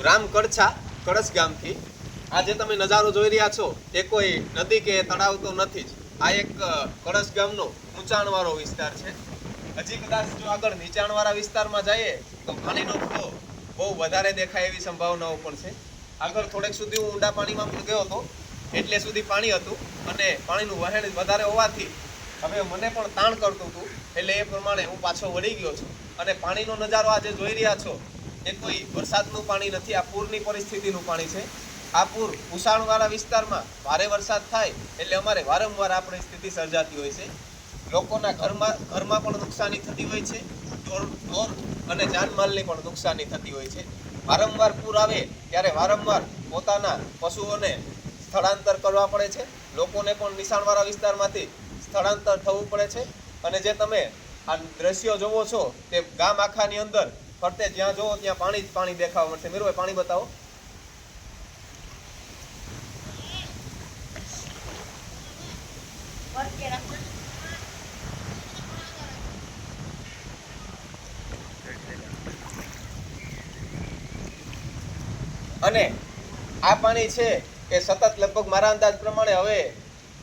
રામ કડછા કળશ ગામથી. આ જે તમે નજારો જોઈ રહ્યા છો એ કોઈ નદી કે તળાવ તો નથી જ. આ એક કળશ ગામનો ઊંચાણવાળો વિસ્તાર છે. હજી કદાચ જો આગળ નીચાણવાળા વિસ્તારમાં જઈએ, તો પાણીનો ફ્લો બહુ વધારે દેખાય એવી સંભાવનાઓ પણ છે. આગળ થોડેક સુધી હું ઊંડા પાણીમાં પણ ગયો હતો, એટલે સુધી પાણી હતું, અને પાણીનું વહેણ વધારે હોવાથી હવે મને પણ તાણ કરતું હતું, એટલે એ પ્રમાણે હું પાછો વળી ગયો છું. અને પાણીનો નજારો આજે જોઈ રહ્યા છો એ કોઈ વરસાદનું પાણી નથી, આ પૂરની પરિસ્થિતિનું પાણી છે. આ પૂર ઉષાણવાળા વિસ્તારમાં ભારે વરસાદ થાય એટલે અમારે વારંવાર આ પરિસ્થિતિ સર્જાતી હોય છે. લોકોના ઘરમાં ઘરમાં પણ નુકસાની થતી હોય છે. ઢોર ઢોર અને જાનમાલની પણ નુકસાની થતી હોય છે. વારંવાર પૂર આવે ત્યારે વારંવાર પોતાના પશુઓને સ્થળાંતર કરવા પડે છે. લોકોને પણ નિશાણવાળા વિસ્તારમાંથી સ્થળાંતર થવું પડે છે. અને જે તમે આ દ્રશ્યો જોવો છો, તે ગામ આખાની અંદર ફરતે, જ્યાં જોવો ત્યાં પાણી જ પાણી દેખાવા મળશે. મીરુભાઈ, પાણી બતાવો. અને આ પાણી છે એ સતત લગભગ મારા અંદાજ પ્રમાણે હવે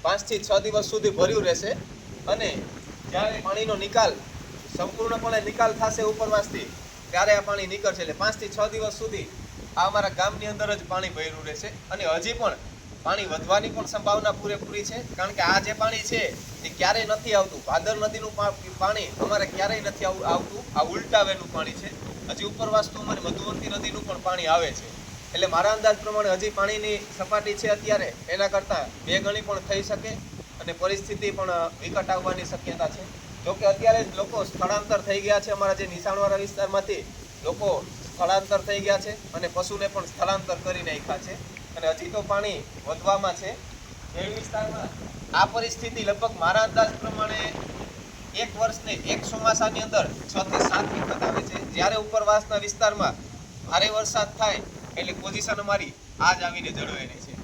પાંચથી છ દિવસ સુધી ભર્યું રહેશે. અને જ્યારે પાણીનો નિકાલ સંપૂર્ણપણે નિકાલ થશે ઉપરવાસથી ત્યારે આ પાણી નીકળશે એટલે પાંચથી છ દિવસ સુધી આ અમારા ગામની અંદર જ પાણી ભર્યું રહેશે. અને હજી પણ પાણી વધવાની પણ સંભાવના પૂરેપૂરી છે. કારણ કે આ જે પાણી છે, એ ક્યારેય નથી આવતું. ભાદર નદીનું પાણી અમારે ક્યારેય નથી આવ- આવતું. આ ઉલટાવેલું પાણી છે. હજી ઉપરવાસતું અમારે મધુવંતી નદીનું પણ પાણી આવે છે. એટલે મારા અંદાજ પ્રમાણે હજી પાણીની સપાટી છે અત્યારે. એના કરતાં બે ગણી પણ થઈ શકે અને પરિસ્થિતિ પણ વિકટ આવવાની શક્યતા છે. જોકે અત્યારે જ લોકો સ્થળાંતર થઈ ગયા છે અમારા જે નિશાણવાળા વિસ્તારમાંથી, લોકો સ્થળાંતર થઈ ગયા છે અને પશુને પણ સ્થળાંતર કરી નાખ્યા છે. અને હજી તો પાણી વધવામાં છે. એ વિસ્તારમાં આ પરિસ્થિતિ લગભગ મારા અંદાજ પ્રમાણે એક વર્ષને એક ચોમાસાની અંદર છ થી સાત વખત આવે છે. જ્યારે ઉપરવાસના વિસ્તારમાં ભારે વરસાદ થાય, એટલે પોઝિશન અમારી આ જ આવીને જળવાઈ રહી છે.